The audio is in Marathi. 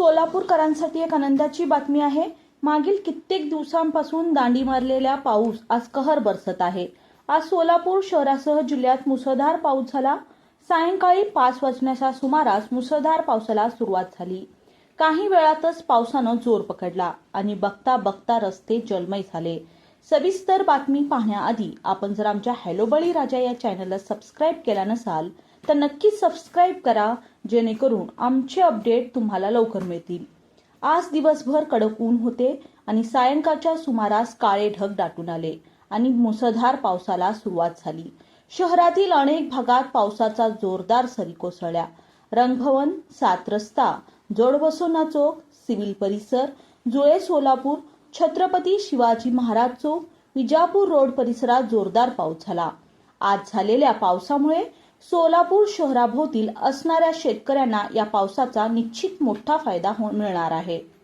सोलापूरकरांसाठी एक आनंदाची बातमी आहे. मागील कित्येक दिवसांपासून दांडी मारलेल्या पाऊस आज कहर बरसत आहे. आज सोलापूर शहरासह जिल्ह्यात मुसळधार पाऊस झाला. सायंकाळी पाच वाजण्याच्या सुमारास मुसळधार पावसाला सुरुवात झाली. काही वेळातच पावसानं जोर पकडला आणि बघता बघता रस्ते जलमय झाले. सविस्तर बातमी पाहण्याआधी आपण जर आमच्या हॅलो बळी राजा या चॅनलला सबस्क्राईब केला नसाल तर नक्की सबस्क्राईब करा जेणेकरून आमचे अपडेट तुम्हाला लवकर मिळतील. आज दिवसभर कडक ऊन होते आणि सायंकाळच्या सुमारास काळे ढग दाटून आले आणि मुसळधार पावसाला सुरुवात झाली. शहरातील अनेक भागात पावसाचा जोरदार सरी कोसळल्या. रंगभवन सात रस्ता जोडबसोना चौक सिव्हिल परिसर जुळे सोलापूर छत्रपती शिवाजी महाराज चौक विजापूर रोड परिसरात जोरदार पाऊस झाला. आज झालेल्या पावसामुळे सोलापूर शहराभोवतील असणाऱ्या शेतकऱ्यांना या पावसाचा निश्चित मोठा फायदा हो- मिळणार आहे.